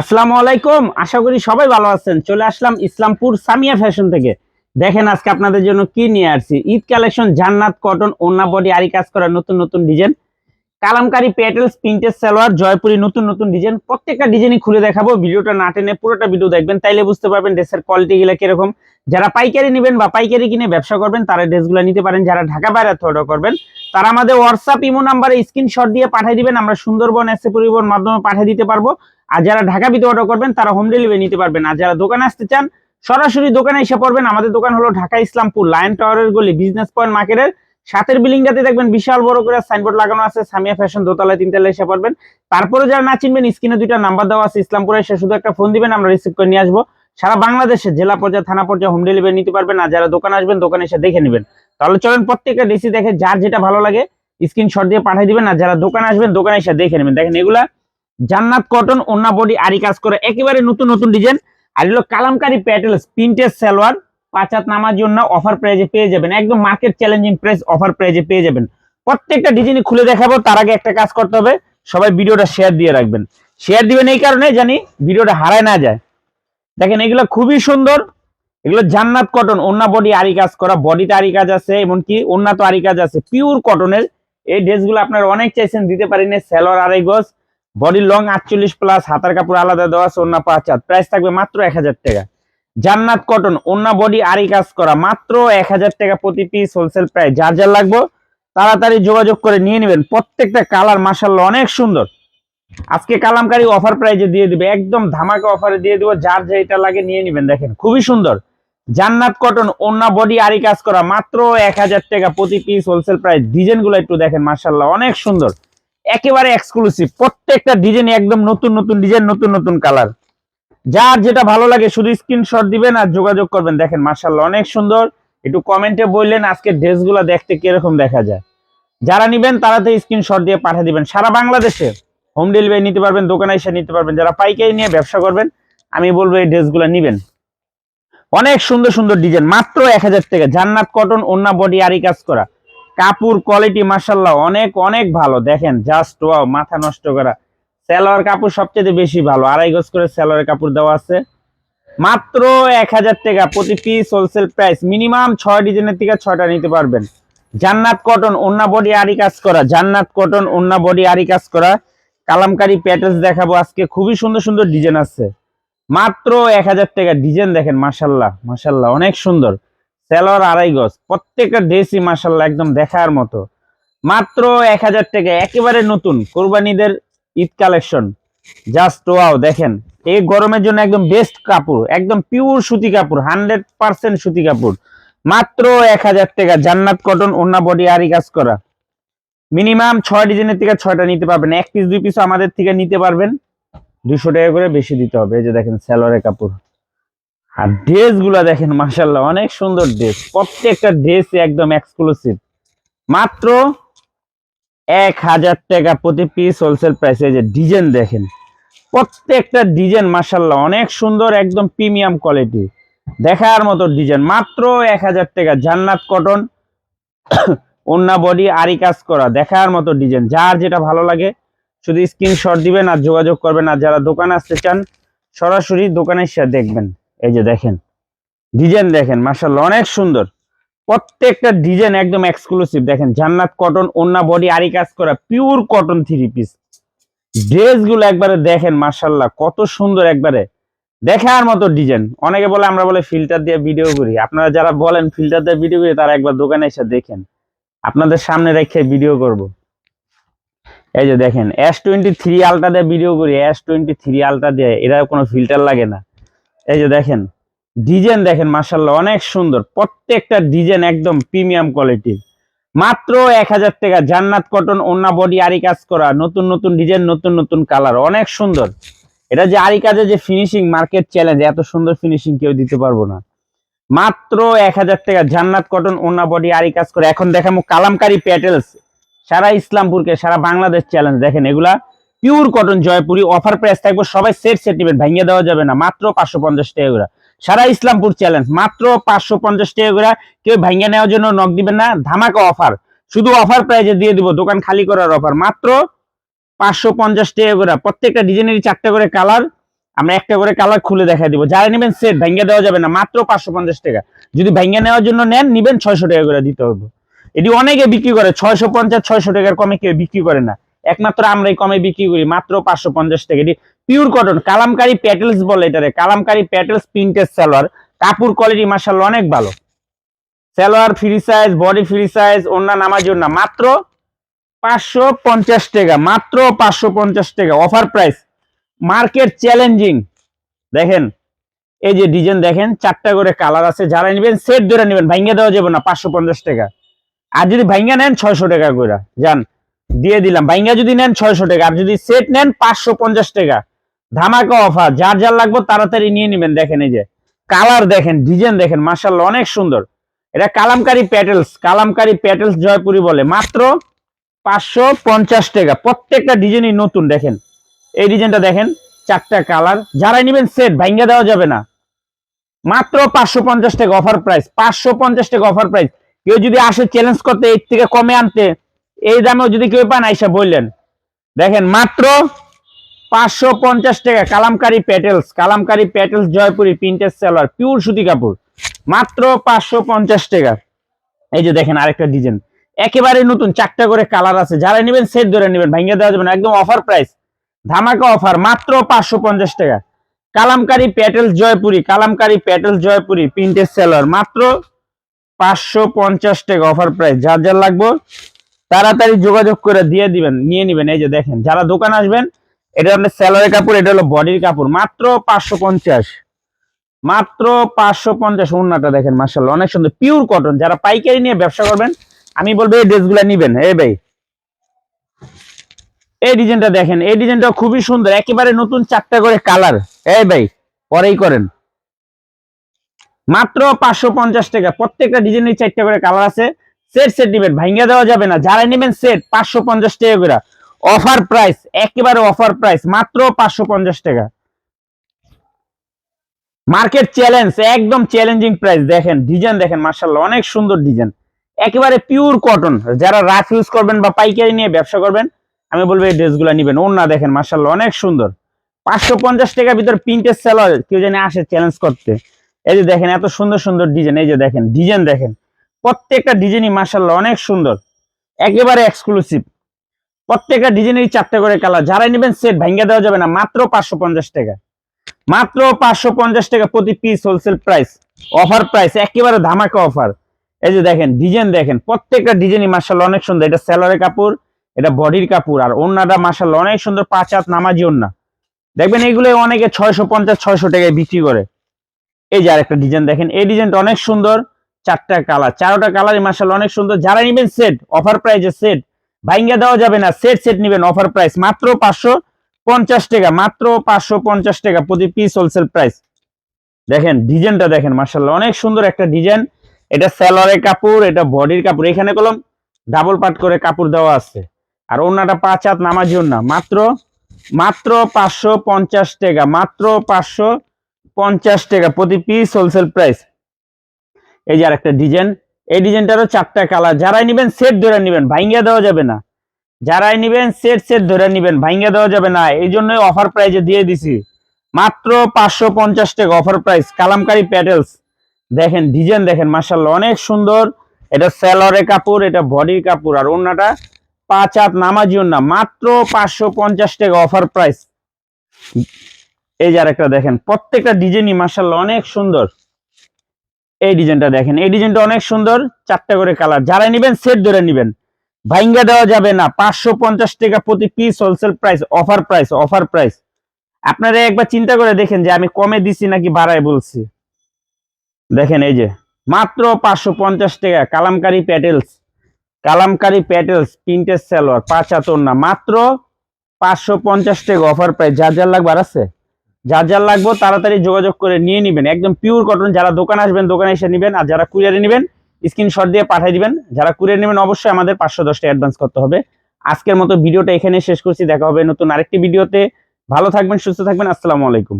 আসসালামু আলাইকুম। আশা করি সবাই ভালো আছেন। চলে আসলাম ইসলামপুর সামিয়া ফ্যাশন থেকে। দেখেন আজকে আপনাদের জন্য কি নিয়ে আসছি? ঈদ কালেকশন, জান্নাত, কটন ওন্না বডি, আরি কাজ করা নতুন নতুন design. Kalamkari petals, printed salwar, Jaipuri নতুন নতুন ডিজাইন। প্রত্যেকটা ডিজাইনই খুলে দেখাবো। ভিডিওটা না টেনে পুরোটা ভিডিও দেখবেন, তাইলে বুঝতে পারবেন ড্রেসের কোয়ালিটি গুলো কীরকম। যারা পাইকারি নেবেন বা পাইকারি কিনে ব্যবসা করবেন, তারা ড্রেসগুলো নিতে পারেন। যারা ঢাকা বাইরে অর্ডার করবেন, তারা আমাদের হোয়াটসঅ্যাপ ইমো নাম্বারে স্ক্রিনশট দিয়ে পাঠিয়ে দিবেন। আমরা সুন্দরবন, এসে পরিবহন মাধ্যমে পাঠিয়ে দিতে পারব। আর যারা ঢাকা ভিতরে অর্ডার করবেন, তারা হোম ডেলিভারি নিতে পারবেন। আর যারা দোকানে আসতে চান, সরাসরি দোকানে এসে পড়বেন। আমাদের দোকান হলো ঢাকা ইসলামপুর লায়ন টাওয়ারের গলি, বিজনেস পয়েন্ট মার্কেটের সাতের বিল্ডিংটাতে দেখবেন বিশাল বড় করে সাইনবোর্ড লাগানো আছে, সামিয়া ফ্যাশন দোতলায় তিনতলায় এসে পড়বেন। তারপরে যারা না চিনবেন, স্ক্রিনে দুইটা নাম্বার দেওয়া আছে, ইসলামপুরে এসে শুধু একটা ফোন দিবেন, আমরা রিসিভ করে নিয়ে আসব। সারা বাংলাদেশে জেলা পর্যায়ে, থানা পর্যায়ে হোম ডেলিভারি নিতে পারবেন। আর যারা দোকানে আসবেন, দোকানে এসে দেখে নেবেন। তাহলে চলেন প্রত্যেকটা ডিসি দেখে, যার যেটা ভালো লাগে স্ক্রিনশট দিয়ে পাঠিয়ে দিবেন। আর যারা দোকানে আসবেন, দোকানে এসে দেখে নেবেন। দেখেন, এগুলা জান্নাত কটন ওন্না বডি আরি কাজ করে, একেবারে নতুন নতুন ডিজাইন আর হলো কালামকারি প্যাটেলস প্রিন্টেড সালোয়ার, পাঁচ হাত নামার জন্য অফার প্রাইজে পেয়ে যাবেন। একদম মার্কেট চ্যালেঞ্জিং প্রাইস অফার প্রাইজে পেয়ে যাবেন। প্রত্যেকটা ডিজাইন খুলে দেখাবো, তার আগে একটা কাজ করতে হবে, সবাই ভিডিওটা শেয়ার দিয়ে রাখবেন। শেয়ার দিবেন এই কারণে জানি ভিডিওটা হারায় না যায়। দেখেন, এগুলো খুবই সুন্দর। এগুলো জান্নাত কটন ওন্না বডি আরি কাজ করা, বডিতে আরি কাজ আছে, এমনকি ওন্না তো আরি কাজ আছে। পিওর কটনের এই ড্রেসগুলো আপনারা অনেক চাইছেন, দিতে পারি না সেলর আড়াই গজ। বডি লং আটচল্লিশ প্লাস হাতার কাপড় আলাদা দেওয়া আছে ওন্না পাঁচ হাত। প্রাইস থাকবে মাত্র এক হাজার টাকা। জান্নাত কটন ওন্না বডি আরি কাজ করা। মাত্র এক হাজার টাকা প্রতি পিস হোলসেল প্রাইস যার যার লাগবে, তাড়াতাড়ি যোগাযোগ করে নিয়ে নেবেন। প্রত্যেকটা কালার মাসাল্লাহ অনেক সুন্দর। আজকে কালামকারী অফার প্রাইজে দিয়ে দিবে। একদম ধামাকা অফারে দিয়ে দিব। যার যেটা লাগে নিয়ে নেবেন। দেখেন, খুবই সুন্দর। জান্নাত কটন ওন্না বডি আরি কাজ করা। মাত্র এক হাজার টাকা প্রতি পিস হোলসেল প্রাইস ডিজাইনগুলো একটু দেখেন মাসাল্লাহ অনেক সুন্দর। একেবারে এক্সক্লুসিভ প্রত্যেকটা ডিজাইন একদম নতুন নতুন ডিজাইন নতুন নতুন কালার যার যেটা ভালো লাগে শুধু স্ক্রিনশট দিবেন আর যোগাযোগ করবেন। দেখেন মাসাল্লাহ অনেক সুন্দর। একটু কমেন্টে বললেন আজকে ড্রেসগুলো দেখতে কীরকম দেখা যায়। যারা নিবেন তাড়াতাড়ি স্ক্রিনশট দিয়ে পাঠিয়ে দিবেন। সারা বাংলাদেশে হোম ডেলিভারি নিতে পারবেন, দোকানে এসে নিতে পারবেন। যারা পাইকারি নিয়ে ব্যবসা করবেন, আমি বলব এই ড্রেসগুলো নিবেন। অনেক সুন্দর সুন্দর ডিজাইন মাত্র এক হাজার টাকা। জান্নাত কটন ওন্না বডি আরি কাজ করা। কাপড় কোয়ালিটি মার্শাল্লাহ অনেক অনেক ভালো। দেখেন জাস্ট ওয়াও মাথা নষ্ট করা। সেলোয়ার কাপড় সবচেয়ে বেশি ভালো। আড়াই গজ করে সেলোয়ার কাপড় দেওয়া আছে। মাত্র এক হাজার টাকা প্রতি পিস হোলসেল প্রাইস মিনিমাম ছয় ডিজাইনের থেকে ছয়টা নিতে পারবেন। জান্নাত কটন ওন্না বডি আরি কাজ করা। জান্নাত কটন ওন্না বডি আরি কাজ করা। কালামকারি প্যাটেলস দেখাবো। আজকে খুবই সুন্দর সুন্দর ডিজাইন আছে। মাত্র এক হাজার টাকা ডিজাইন দেখেন মাসাল্লাহ মাসাল্লাহ অনেক সুন্দর। সেলোয়ার আড়াই গজ। প্রত্যেকটা ড্রেসই মাসাল্লাহ একদম দেখার মতো। মাত্র এক হাজার টাকা, একেবারে নতুন কোরবানিদের ঈদ কালেকশন। জাস্ট ওয়াও, দেখেন। এই গরমের জন্য একদম বেস্ট কাপড়, একদম পিওর সুতি কাপড়, হান্ড্রেড পার্সেন্ট সুতি কাপড়। মাত্র এক হাজার টাকা, জান্নাত কটন ওন্না বডি আরি কাজ করা। মিনিমাম ছয় ডিজাইনের থেকে ছয়টা নিতে পারবেন। এক পিস দুই পিস আমাদের থেকে নিতে পারবেন। দুশো টাকা করে বেশি দিতে হবে। এই যে দেখেন স্যালোয়ারের কাপড়। আর ড্রেসগুলা দেখেন মাসাল্লাহ অনেক সুন্দর ড্রেস প্রত্যেকটা ড্রেস একদম এক্সক্লুসিভ মাত্র এক হাজার টাকা প্রতি পিস হোলসেল প্রাইস যে ডিজাইন দেখেন, প্রত্যেকটা ডিজাইন মাসাল্লাহ অনেক সুন্দর, একদম প্রিমিয়াম কোয়ালিটি দেখার মতো ডিজাইন মাত্র এক হাজার টাকা। জান্নাত কটন ওন্না বডি আরি কাজ করা, দেখার মতো ডিজাইন যার যেটা ভালো লাগে, শুধু স্ক্রিনশট দিবেন আর যোগাযোগ করবেন। আর যারা দোকানে আসতে চান, সরাসরি দোকানে এসে দেখবেন। এই যে দেখেন, ডিজাইন দেখেন মাসাল্লাহ অনেক সুন্দর। প্রত্যেকটা ডিজাইন একদম এক্সক্লুসিভ দেখেন, জান্নাত কটন ওন্না বডি আরি কাজ করা পিওর কটন থ্রি পিস ড্রেসগুলো একবারে দেখেন মাসাল্লাহ কত সুন্দর একবারে। দেখার মতো ডিজাইন। অনেকে বলে, আমরা বলে ফিল্টার দিয়ে ভিডিও করি। আপনারা যারা বলেন ফিল্টার দিয়ে ভিডিও করি, তারা একবার দোকানে এসে দেখেন। আপনাদের সামনে রেখে ভিডিও করব। এই যে দেখেন এস টোয়েন্টি থ্রি আলটা দিয়ে ভিডিও করি। এস টোয়েন্টি থ্রি আলটা দিয়ে এরা কোনো ফিল্টার লাগে না। এই যে দেখেন, ডিজাইন দেখেন মার্শাল্লাহ অনেক সুন্দর। প্রত্যেকটা ডিজাইন একদম প্রিমিয়াম কোয়ালিটির। মাত্র এক হাজার টাকা, জান্নাত কটন ওন্না বডি, আরি কাজ করা, নতুন নতুন ডিজাইন, নতুন নতুন কালার, অনেক সুন্দর। এটা যে আরি কাজে যে ফিনিশিং মার্কেট চ্যালেঞ্জ এত সুন্দর ফিনিশিং কেউ দিতে পারব না। মাত্র এক হাজার টাকা, জান্নাত কটন ওন্না বডি, আরি কাজ করে। এখন দেখাবো কালামকারি প্যাটেলস, সারা ইসলামপুরকে, সারা বাংলাদেশ চ্যালেঞ্জ দেখেন এগুলা pure cotton Jaipuri offer price থাকবে, সবাই সেট সেট নেবেন, ভাঙিয়ে দেওয়া যাবে না, মাত্র পাঁচশো পঞ্চাশ টাকা করে। সারা ইসলামপুর চ্যালেঞ্জ মাত্র পাঁচশো পঞ্চাশ টাকা করে, কেউ ভাঙিয়ে নেওয়ার জন্য নক দিবেন না, ধামাকা অফার শুধু অফার প্রাইজে দিয়ে দিব, দোকান খালি করার অফার মাত্র পাঁচশো পঞ্চাশ টাকা করে। প্রত্যেকটা ডিজাইনেরই চারটে করে কালার আমরা একটা করে কালার খুলে দেখাই দিব। যারা নেবেন সেট ভাঙ্গা দেওয়া যাবে না, মাত্র পাঁচশো পঞ্চাশ টাকা। যদি ভাঙ্গা নেওয়ার জন্য নেন, নিবেন ছয়শো টাকা করে দিতে হবে। এটি অনেকে বিক্রি করে, ছয়শো পঞ্চাশ, ছয়শো টাকার কমে কেউ বিক্রি করে না। একমাত্র আমরাই কমে বিক্রি করি, মাত্র পাঁচশো পঞ্চাশ টাকা। এটি পিওর কটন কালামকারি প্যাটেলস বলে এটারে। কালামকারি প্যাটেলস প্রিন্টেড সালোয়ার কাপড় কোয়ালিটি মার্শাল অনেক ভালো। Salwar free size body free size অন্য নামার জন্য মাত্র পাঁচশো পঞ্চাশ টাকা, মাত্র পাঁচশো পঞ্চাশ টাকা। অফার প্রাইস মার্কেট চ্যালেঞ্জিং দেখেন, এই যে ডিজাইন দেখেন, চারটা করে কালার আছে। যারা নেবেন সেট ধরে নেবেন, ভাঙ্গা দেওয়া যাবে না, পাঁচশো পঞ্চাশ টাকা। আর যদি ভাঙ্গা নেন, ছয়শো টাকা করে। যান দিয়ে দিলাম। ভাঙ্গা যদি নেন ছয়শো টাকা, আর যদি সেট নেন পাঁচশো পঞ্চাশ টাকা। ধামাকা অফার যার যার লাগবে তাড়াতাড়ি নিয়ে নেবেন। দেখেন এই যে কালার দেখেন ডিজাইন দেখেন মার্শাল্লাহ অনেক সুন্দর। এটা কালামকারি প্যাটেলস কালামকারি প্যাটেলস জয়পুরি বলে। মাত্র পাঁচশো পঞ্চাশ টাকা। প্রত্যেকটা ডিজাইনই নতুন, দেখেন। এই ডিজাইনটা দেখেন, চারটা কালার যারাই নেবেন সেট ভাঙ্গা দেওয়া যাবে না। মাত্র পাঁচশো পঞ্চাশ টাকা অফার প্রাইস পাঁচশো পঞ্চাশ টাকা অফার প্রাইস কেউ যদি আসে চ্যালেঞ্জ করতে, এর থেকে কমে আনতে এই দামেও যদি কেউ পান আইসা বললেন। দেখেন, মাত্র পাঁচশো পঞ্চাশ টাকা kalamkari petals kalamkari petals Jaipuri printed seller pure সুতি কাপড়। মাত্র পাঁচশো পঞ্চাশ টাকা। এই যে দেখেন আরেকটা ডিজাইন একেবারে নতুন, চারটা করে কালার আছে। যারা নেবেন সেট ধরে নেবেন ভাঙ্গে দেওয়া যাবে না। একদম অফার প্রাইস ধামাকা অফার মাত্র পাঁচশো পঞ্চাশ টাকা। Kalamkari petals Jaipuri, kalamkari petals Jaipuri printed seller মাত্র পাঁচশো পঞ্চাশ টাকা অফার প্রাইস যার যার লাগবে তাড়াতাড়ি যোগাযোগ করে দিয়ে দিবেন, নিয়ে নিবেন, এই যে দেখেন, যারা দোকান আসবেন, এটা হলো স্যালোয়ারের কাপড়, এটা হলো বডির কাপড়, মাত্র পাঁচশো পঞ্চাশ। মাত্র পাঁচশো পঞ্চাশ উন্নাটা দেখেন মার্শাল অনেক সুন্দর পিওর কটন যারা পাইকারি নিয়ে ব্যবসা করবেন, আমি বলব এই ড্রেসগুলা নিবেন, এই ভাই। এই ডিজাইনটা দেখেন, এই ডিজাইনটা খুবই সুন্দর, একেবারে নতুন চারটা করে কালার। এই ভাই, পরেই করেন। মাত্র পাঁচশো পঞ্চাশ টাকা, প্রত্যেকটা ডিজাইনের চারটা করে কালার আছে। সেট সেট নিবেন ভাঙ্গা দেওয়া যাবে না। যারা নেবেন সেট পাঁচশো পঞ্চাশ টাকা করে। অফার প্রাইস একেবারে অফার প্রাইস মাত্র পাঁচশো পঞ্চাশ টাকা। মার্কেট চ্যালেঞ্জ একদম চ্যালেঞ্জিং প্রাইস দেখেন ডিজাইন দেখেন মার্শাল্লাহ অনেক সুন্দর ডিজাইন একেবারে পিওর কটন যারা রাফ ইউজ করবেন বা পাইকারি নিয়ে ব্যবসা করবেন, আমি বলব এই ড্রেসগুলো নিবেন। ওনা দেখেন মার্শাল্লাহ অনেক সুন্দর। পাঁচশো পঞ্চাশ টাকার ভিতর প্রিন্টের সেলার কেউ জানি আসে চ্যালেঞ্জ করতে। এই যে দেখেন, এত সুন্দর সুন্দর ডিজাইন এই যে দেখেন ডিজাইন দেখেন। প্রত্যেকটা ডিজাইনই মার্শাল্লাহ অনেক সুন্দর। একেবারে এক্সক্লুসিভ প্রত্যেকটা ডিজাইনেরই চারটে করে কালার যারাই নেবেন সেট ভাঙ্গা দেওয়া যাবে না, মাত্র পাঁচশো পঞ্চাশ টাকা। মাত্র পাঁচশো পঞ্চাশ টাকা প্রতি piece wholesale price offer price একেবারে ধামাকা অফার এই যে দেখেন ডিজাইন দেখেন, প্রত্যেকটা ডিজাইনই মার্শাল্লাহ অনেক সুন্দর। এটা স্যালারের কাপড়, এটা বডির কাপড়, আর ওন্নাটা মার্শাল্লাহ অনেক সুন্দর পাঁচ হাত নামাজি ওন্না। দেখবেন এগুলো অনেকে ছয়শো পঞ্চাশ, ছয়শো টাকায় বিক্রি করে। এই যে আরেকটা ডিজাইন দেখেন, এই ডিজাইনটা অনেক সুন্দর। চারটা কালার চারোটা কালারই মার্শাল্লাহ অনেক সুন্দর। যারা নেবেন সেট অফার প্রাইজে সেট ভাইঙ্গা দেওয়া যাবে না। সেট সেট নেবেন অফার প্রাইস মাত্র পাঁচশো পঞ্চাশ টাকা, মাত্র পাঁচশো পঞ্চাশ টাকা প্রতি পিস হোলসেল প্রাইস দেখেন ডিজাইনটা দেখেন মার্শাল্লাহ অনেক সুন্দর একটা ডিজাইন এটা স্যালোয়ারের কাপড়, এটা বডির কাপড়। এখানে কলম ডাবল পাট করে কাপড় দেওয়া আছে। আর অন্যটা পাঁচ হাত নামার জন্য মাত্র মাত্র পাঁচশো পঞ্চাশ টাকা, মাত্র পাঁচশো পঞ্চাশ টাকা প্রতি পিস হোলসেল প্রাইস এই যে আরেকটা ডিজাইন, এই ডিজাইনটারও চারটা কালার। যারাই নেবেন সেট ধরে নেবেন, ভাইঙ্গা দেওয়া যাবে না। যারাই নেবেন সেট সেট ধরে নেবেন, ভাইঙ্গা দেওয়া যাবে না। এই জন্যই অফার প্রাইজে দিয়ে দিছি। মাত্র পাঁচশো পঞ্চাশ টাকা অফার প্রাইস কালামকারি প্যাটেলস দেখেন ডিজাইন দেখেন মার্শাল্লাহ অনেক সুন্দর। এটা স্যালোয়ারের কাপড়, এটা বডির কাপড়, আর অন্যটা পাঁচ হাত নামাজি না মাত্র পাঁচশো পঞ্চাশ টাকা অফার প্রাইস এই যে আরেকটা দেখেন, প্রত্যেকটা ডিজাইনই মার্শাল্লাহ অনেক সুন্দর। এই ডিজাইনটা দেখেন। এই ডিজাইনটা অনেক সুন্দর, চারটা করে কালার। যারা নেবেন সেট ধরে নেবেন। ভাইঙ্গা দেওয়া যাবে না। পাঁচশো পঞ্চাশ টাকা প্রতি piece wholesale price offer price offer price আপনারা একবার চিন্তা করে দেখেন যে আমি কমে দিছি নাকি বাড়ায় বলছি। দেখেন এই যে, মাত্র পাঁচশো পঞ্চাশ টাকা। কালামকারি প্যাটেলস কালামকারি প্যাটেলস প্রিন্টের সালোয়ার পাঁচ হাতর না মাত্র পাঁচশো পঞ্চাশ টাকা অফার প্রাইস যার যার লাগবে আর আছে? যার যার লাগবে তাড়াতাড়ি যোগাযোগ করে নিয়ে নেবেন। একদম পিওর কটন যারা দোকান আসবেন, দোকানে এসে নেবেন, আর যারা কুরিয়ারে নেবেন স্ক্রিনশট দিয়ে পাঠিয়ে দিবেন। যারা কুরিয়ার নেবেন, অবশ্যই আমাদের পাঁচশো দশটা অ্যাডভান্স করতে হবে। আজকের মতো ভিডিওটা এখানে শেষ করছি। দেখা হবে নতুন আরেকটি ভিডিওতে। ভালো থাকবেন, সুস্থ থাকবেন। আসসালামু আলাইকুম।